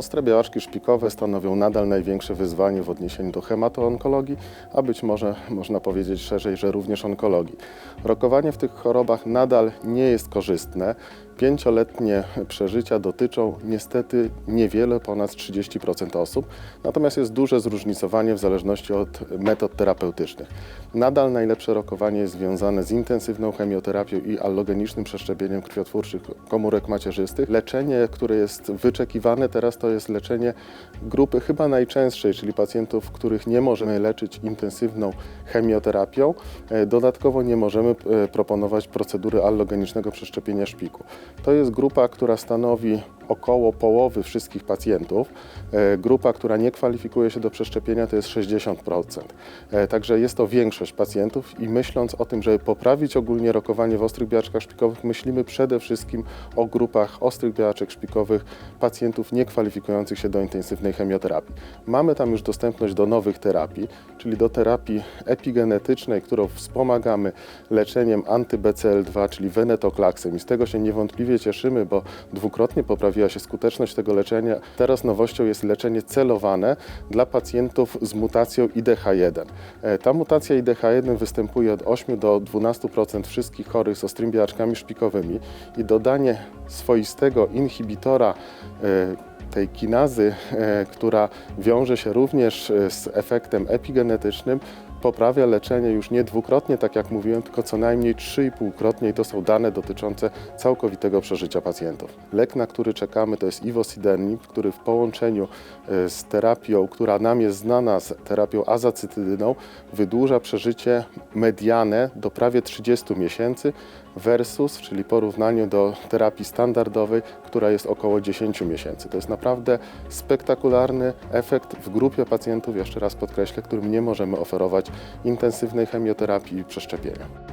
Ostre białaczki szpikowe stanowią nadal największe wyzwanie w odniesieniu do hematoonkologii, a być może można powiedzieć szerzej, że również onkologii. Rokowanie w tych chorobach nadal nie jest korzystne. Pięcioletnie przeżycia dotyczą niestety niewiele, ponad 30% osób, natomiast jest duże zróżnicowanie w zależności od metod terapeutycznych. Nadal najlepsze rokowanie jest związane z intensywną chemioterapią i allogenicznym przeszczepieniem krwiotwórczych komórek macierzystych. Leczenie, które jest wyczekiwane teraz, to jest leczenie grupy chyba najczęstszej, czyli pacjentów, których nie możemy leczyć intensywną chemioterapią. E, Dodatkowo nie możemy e, proponować procedury allogenicznego przeszczepienia szpiku. To jest grupa, która stanowi około połowy wszystkich pacjentów. E, Grupa, która nie kwalifikuje się do przeszczepienia, to jest 60%. E, Także jest to większość pacjentów i myśląc o tym, żeby poprawić ogólnie rokowanie w ostrych białaczkach szpikowych, myślimy przede wszystkim o grupach ostrych białaczek szpikowych pacjentów nie kwalifikujących się do intensywnej chemioterapii. Mamy tam już dostępność do nowych terapii, czyli do terapii epigenetycznej, którą wspomagamy leczeniem anty-BCL2, czyli venetoklaksem i z tego się niewątpliwie cieszymy, bo dwukrotnie poprawiła się skuteczność tego leczenia. Teraz nowością jest leczenie celowane dla pacjentów z mutacją IDH1. E, Ta mutacja IDH1 występuje od 8 do 12% wszystkich chorych z ostrymi białaczkami szpikowymi i dodanie swoistego inhibitora e, tej kinazy, e, która wiąże się również z efektem epigenetycznym, poprawia leczenie już nie dwukrotnie, tak jak mówiłem, tylko co najmniej 3,5-krotnie i to są dane dotyczące całkowitego przeżycia pacjentów. Lek, na który czekamy, to jest ivosidenib, który w połączeniu e, z terapią, która nam jest znana, z terapią azacytydyną, wydłuża przeżycie mediane do prawie 30 miesięcy versus, czyli porównaniu do terapii standardowej, która jest około 10 miesięcy. To jest naprawdę spektakularny efekt w grupie pacjentów, jeszcze raz podkreślę, którym nie możemy oferować intensywnej chemioterapii i przeszczepienia.